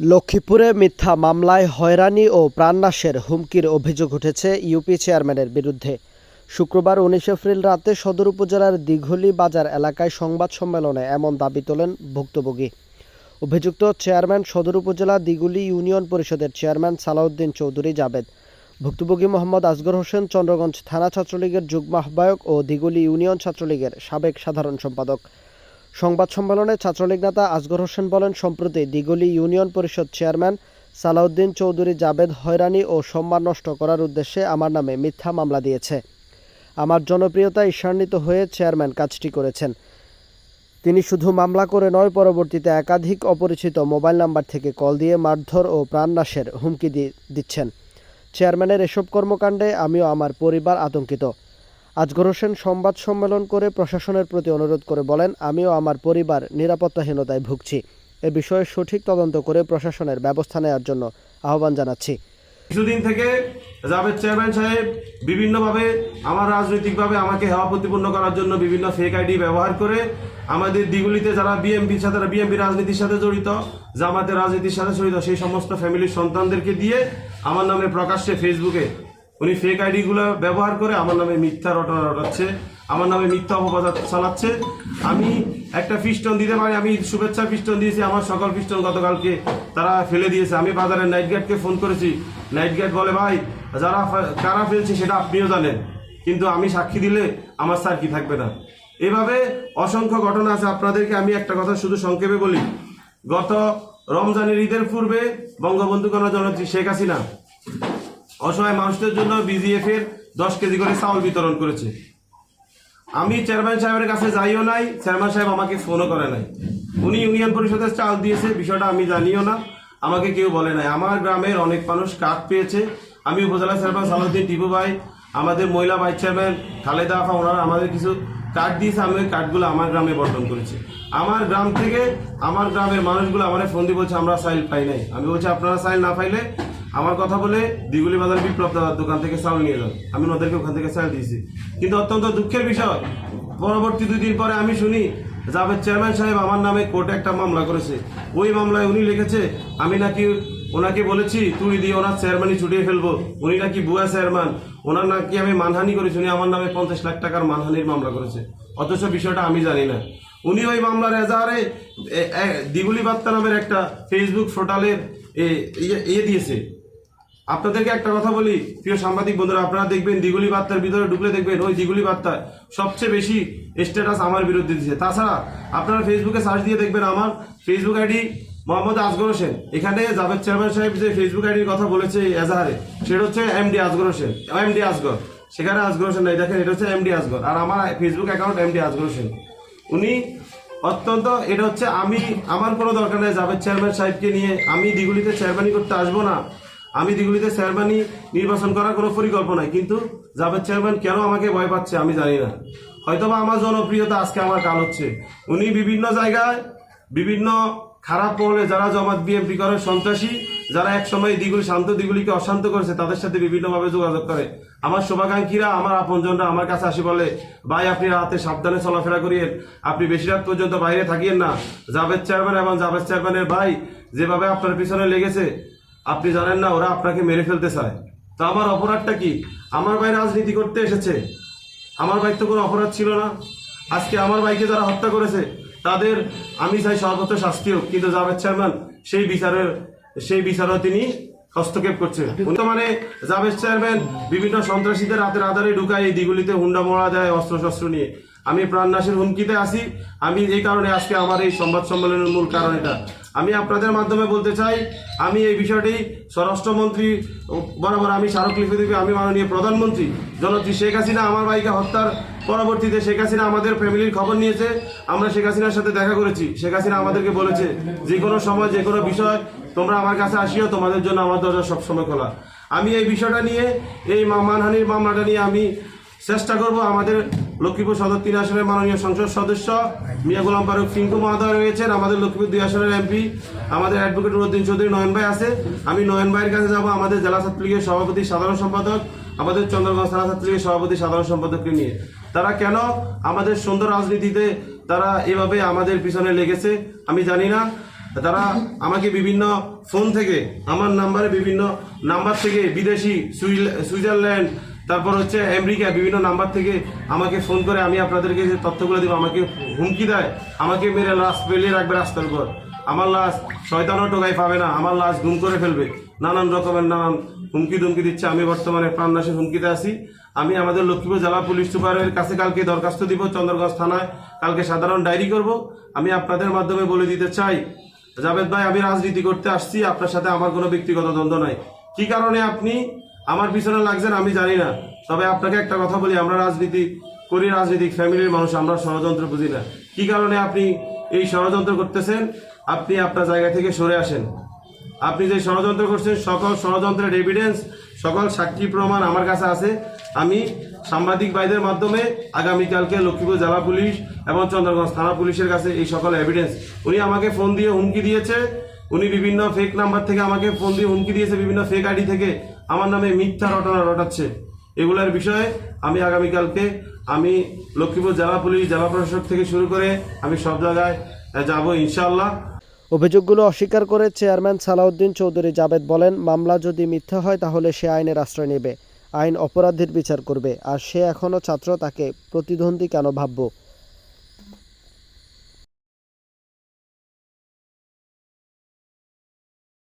লক্ষ্মীপুরে মিথ্যা মামলায় হয়রানি ও প্রাণনাশের হুমকির অভিযোগ উঠেছে ইউপি চেয়ারম্যানের বিরুদ্ধে। শুক্রবার উনিশ এপ্রিল রাতে সদর উপজেলার দিঘলি বাজার এলাকায় সংবাদ সম্মেলনে এমন দাবি তোলেন ভুক্তভোগী। অভিযুক্ত চেয়ারম্যান সদর উপজেলা দিগুলি ইউনিয়ন পরিষদের চেয়ারম্যান সালাউদ্দিন চৌধুরী জাবেদ। ভুক্তভোগী মোহাম্মদ আসগর হোসেন চন্দ্রগঞ্জ থানা ছাত্রলীগের যুগ্ম আহ্বায়ক ও দিগুলি ইউনিয়ন ছাত্রলীগের সাবেক সাধারণ সম্পাদক। সংবাদ সম্মেলনে ছাত্রলীগ নেতা আজগর হোসেন বলেন, সম্প্রতি দিগলি ইউনিয়ন পরিষদ চেয়ারম্যান সালাউদ্দিন চৌধুরী জাবেদ হয়রানি ও সম্মান নষ্ট করার উদ্দেশ্যে আমার নামে মিথ্যা মামলা দিয়েছে। আমার জনপ্রিয়তা ঈর্ষান্বিত হয়ে চেয়ারম্যান কাজটি করেছেন। তিনি শুধু মামলা করে নয়, পরবর্তীতে একাধিক অপরিচিত মোবাইল নাম্বার থেকে কল দিয়ে মারধর ও প্রাণনাশের হুমকি দিচ্ছেন। চেয়ারম্যানের এসব কর্মকাণ্ডে আমিও আমার পরিবার আতঙ্কিত। আজগর হোসেন সংবাদ সম্মেলন করে প্রশাসনের প্রতি অনুরোধ করে বলেন, আমিও আমার পরিবার নিরাপত্তাহীনতায় ভুগছি। এ বিষয়ে সঠিক তদন্ত করে প্রশাসনের ব্যবস্থা নেওয়ার জন্য আহ্বান জানাচ্ছি। কিছুদিন থেকে জাভেদ চেয়ারম্যান সাহেব বিভিন্নভাবে আমার রাজনৈতিকভাবে আমাকে হেওয়া প্রতিপন্ন করার জন্য বিভিন্ন ফেক আইডি ব্যবহার করে আমাদের দিগুলিতে যারা বিএমপির সাথে বিএমপি রাজনীতির সাথে জড়িত, জামাতের রাজনীতির সাথে জড়িত, সেই সমস্ত ফ্যামিলির সন্তানদেরকে দিয়ে আমার নামে প্রকাশ্যে ফেসবুকে উনি ফেক আইডিগুলো ব্যবহার করে আমার নামে মিথ্যা রটনা রটাচ্ছে, আমার নামে মিথ্যা অপপ্রচার চালাচ্ছে। আমি একটা পিস্টন দিতে পারি, আমি শুভেচ্ছা পিস্টন দিয়েছি, আমার সকল পিস্টন গতকালকে তারা ফেলে দিয়েছে। আমি বাজারের নাইট গার্ডকে ফোন করেছি নাইট গার্ড বলে, ভাই, যারা কারা ফেলছে সেটা আপনিও জানেন, কিন্তু আমি সাক্ষী দিলে আমার স্যার কি থাকবে না? এভাবে অসংখ্য ঘটনা আছে। আপনাদেরকে আমি একটা কথা শুধু সংক্ষেপে বলি। গত রমজানের ঈদের পূর্বে বঙ্গবন্ধু কন্যা জনত্রী শেখ হাসিনা অসহায় মানুষদের জন্য বিজিএফ এর দশ কেজি করে চাউল বিতরণ করেছে। আমি চেয়ারম্যান সাহেবের কাছে যাইও নাই, চেয়ারম্যান সাহেব আমাকে ফোনও করে নাই। উনি ইউনিয়ন পরিষদের চাল দিয়েছে, বিষয়টা আমি জানিও না, আমাকে কেউ বলে নাই। আমার গ্রামের অনেক মানুষ কার্ড পেয়েছে। আমি উপজেলা চেয়ারম্যান সালাউদ্দিন টিপু ভাই, আমাদের মহিলা ভাইস চেয়ারম্যান খালেদা আফা, ওনারা আমাদের কিছু কার্ড দিয়েছে, আমি ওই কার্ডগুলো আমার গ্রামে বন্টন করেছি। আমার গ্রাম থেকে আমার গ্রামের মানুষগুলো আমার ফোন দিয়ে বলছে, আমরা সাইল পাই নাই। আমি বলছি, আপনারা সাইল না পাইলে আমার কথা বলে দিগুলি বাজার বিপ্লব দাদার দোকান থেকে চাউল নিয়ে যান। আমি ওদেরকে ওখান থেকে চাল দিয়েছি। কিন্তু অত্যন্ত দুঃখের বিষয়, পরবর্তী দুই দিন পরে আমি শুনি জাভেদ চেয়ারম্যান সাহেব আমার নামে কোর্টে একটা মামলা করেছে। ওই মামলায় উনি লিখেছে, আমি নাকি ওনাকে বলেছি, তুই দিয়ে ওনার চেয়ারম্যানই ছুটিয়ে ফেলব। উনি নাকি বুয়া চেয়ারম্যান। ওনার নাকি আমি মানহানি করেছি, উনি আমার নামে পঞ্চাশ লাখ টাকার মানহানির মামলা করেছে। অথচ বিষয়টা আমি জানি না। উনি ওই মামলার এজাহারে দিগুলি বার্তা নামের একটা ফেসবুক এ- ইয়ে ইয়ে দিয়েছে। আপনাদেরকে একটা কথা বলি, প্রিয় সাংবাদিক বন্ধুরা, আপনারা দেখবেন দিগুলি বার্তার ভিতরে ঢুকলে দেখবেন ওই দিগুলি বার্তা সবচেয়ে বেশি স্ট্যাটাস আমার বিরুদ্ধে দিচ্ছে তাছাড়া আপনারা ফেসবুকে সার্চ দিয়ে দেখবেন আমার ফেসবুক আইডি মোহাম্মদ আসগর হোসেন। এখানে জাভেদ চেয়ারম্যান সাহেব যে ফেসবুক আইডির কথা বলেছে এজাহারে, সেটা হচ্ছে এমডি আসগর হোসেন। এমডি আসগর সেখানে আসগর হোসেন নাই, দেখেন এটা হচ্ছে এমডি আসগর আর আমার Facebook account MD Asgar Hossain. উনি অত্যন্ত, এটা হচ্ছে আমি, আমার কোনো দরকার নেই জাভেদ চেয়ারম্যান সাহেবকে নিয়ে, আমি দিগুলিতে চেয়ারম্যানই করতে আসব না। আমি দিগুলিতে চেয়ারম্যানই নির্বাচন করার কোনো পরিকল্পনা নাই। কিন্তু জাভেদ চেয়ারম্যান কেন আমাকে ভয় পাচ্ছে আমি জানি না। হয়তোবা আমার জনপ্রিয়তা আজকে আমার কাল হচ্ছে। উনি বিভিন্ন জায়গায় বিভিন্ন খারাপ মহলে যারা জমাত বিএনপি করে, সন্ত্রাসী, যারা এক সময় দিগুলি শান্ত দিগুলিকে অশান্ত করেছে, তাদের সাথে বিভিন্নভাবে যোগাযোগ করে। আমার শুভাকাঙ্ক্ষীরা, আমার আপনজনরা আমার কাছে আসি বলে, ভাই, আপনি রাতে সাবধানে চলাফেরা করিয়েন। আপনি বেশি রাত পর্যন্ত বাইরে থাকিয়েন না। জাভেদ চেয়ারম্যান এবং জাভেদ চেয়ারম্যানের ভাই যেভাবে আপনার পিছনে লেগেছে আপনি জানেন না ওরা আপনাকে মেরে ফেলতে চায়। তো আমার অপরাধটা কি? আমার ভাই রাজনীতি করতে এসেছে। আমার ভাই তো কোনো অপরাধ ছিল না। আজকে আমার ভাইকে যারা হত্যা করেছে তাদের আমি চাই সর্বোচ্চ শাস্তি হোক। কিন্তু জাভেদ চেয়ারম্যান সেই বিচারের সেই বিচারও তিনি হস্তক্ষেপ করছে বর্তমানে জাভেদ চেয়ারম্যান বিভিন্ন সন্ত্রাসীদের রাতের আধারে ঢুকায় এই দিগুলিতে হুন্ডা মোড়া দেয় অস্ত্র শস্ত্র নিয়ে। আমি প্রাণনাশের হুমকিতে আসি আমি এই কারণে আজকে আমার এই সংবাদ সম্মেলনের মূল কারণ এটা। আমি আপনাদের মাধ্যমে বলতে চাই, আমি এই বিষয়টি স্বরাষ্ট্রমন্ত্রী, বরাবর আমি স্মারকলিপি দেবে, আমি মাননীয় প্রধানমন্ত্রী জনত্রী শেখ হাসিনা, আমার ভাইকে হত্যার পরবর্তীতে শেখ হাসিনা আমাদের ফ্যামিলির খবর নিয়েছে। আমরা শেখ হাসিনার সাথে দেখা করেছি। শেখ হাসিনা আমাদেরকে বলেছে, যে কোনো সময়, যে কোনো বিষয়, তোমরা আমার কাছে আসিও, তোমাদের জন্য আমার দরজা সবসময় খোলা। আমি এই বিষয়টা নিয়ে, এই মানহানির মামলাটা নিয়ে আমি চেষ্টা করব আমাদের লক্ষ্মীপুর সদর তিন আসনের মাননীয় সংসদ সদস্য মিয়া গোলাম ফারুক ফিঙ্কু মহোদয় রয়েছেন, আমাদের লক্ষ্মীপুর দুই আসনের এমপি আমাদের অ্যাডভোকেট নুরুদ্দিন চৌধুরী নয়ন ভাই আছে। আমি নয়ন ভাইয়ের কাছে যাব, আমাদের জেলা ছাত্রলীগের সভাপতি সাধারণ সম্পাদক, আমাদের চন্দ্রগঞ্জ থানা ছাত্রলীগের সভাপতি সাধারণ সম্পাদককে নিয়ে। তারা কেন আমাদের সুন্দর রাজনীতিতে তারা এভাবে আমাদের পিছনে লেগেছে, আমি জানি না। তারা আমাকে বিভিন্ন ফোন থেকে, আমার নাম্বারে বিভিন্ন নাম্বার থেকে বিদেশি সুইজারল্যান্ড তারপর হচ্ছে আমেরিকা বিভিন্ন নাম্বার থেকে আমাকে ফোন করে, আমি আপনাদেরকে যে তথ্যগুলো দিব, আমাকে হুমকি দেয়, আমাকে মেরে লাশ পেলে রাখবে রাস্তার উপর। আমার লাশ শয়তানও টোকাই পাবে না, আমার লাশ গুম করে ফেলবে। নানান রকমের নানান হুমকি ধুমকি দিচ্ছে। আমি বর্তমানে প্রাণনাশের হুমকিতে আছি। আমি আমাদের লক্ষ্মীপুর জেলা পুলিশ সুপারের কাছে কালকে দরখাস্ত দিব, চন্দ্রগঞ্জ থানায় কালকে সাধারণ ডায়েরি করব। আমি আপনাদের মাধ্যমে বলে দিতে চাই, জাভেদ ভাই, আমি রাজনীতি করতে আসছি, আপনার সাথে আমার কোনো ব্যক্তিগত দ্বন্দ্ব নাই। কি কারণে আপনি আমার পিছনে লাগছেন আমি জানি না। তবে আপনাকে একটা কথা বলি, আমরা রাজনীতি করি, রাজনৈতিক ফ্যামিলির মানুষ, আমরা ষড়যন্ত্র বুঝি না। কি কারণে আপনি এই ষড়যন্ত্র করতেছেন? আপনি আপনার জায়গা থেকে সরে আসেন। আপনি যে ষড়যন্ত্র করছেন, সকল ষড়যন্ত্রের এভিডেন্স সকল সাক্ষী প্রমাণ আমার কাছে আছে। আমি সাংবাদিক ভাইদের মাধ্যমে আগামীকালকে লক্ষ্মীপুর জেলা পুলিশ এবং চন্দ্রগঞ্জ থানা পুলিশের কাছে এই সকল এভিডেন্স উনি আমাকে ফোন দিয়ে হুমকি দিয়েছে। উনি বিভিন্ন ফেক নাম্বার থেকে আমাকে ফোন দিয়ে হুমকি দিয়েছে, বিভিন্ন ফেক আইডি থেকে। আমার নামে মিথ্যা রটনা রটাচ্ছে। এগুলোর বিষয়ে আমি আগামীকালকে আমি লক্ষ্মীপুর জেলা পুলিশ, জেলা প্রশাসক থেকে শুরু করে আমি সব জায়গায় যাব ইনশাআল্লাহ। অভিযোগগুলো অস্বীকার করে চেয়ারম্যান সালাউদ্দিন চৌধুরী জাবেদ বলেন, মামলা যদি মিথ্যা হয় তাহলে সে আইনের আশ্রয় নেবে। আইন অপরাধীর বিচার করবে, আর সে এখনও ছাত্র, তাকে প্রতিদ্বন্দ্বী কেন ভাববো?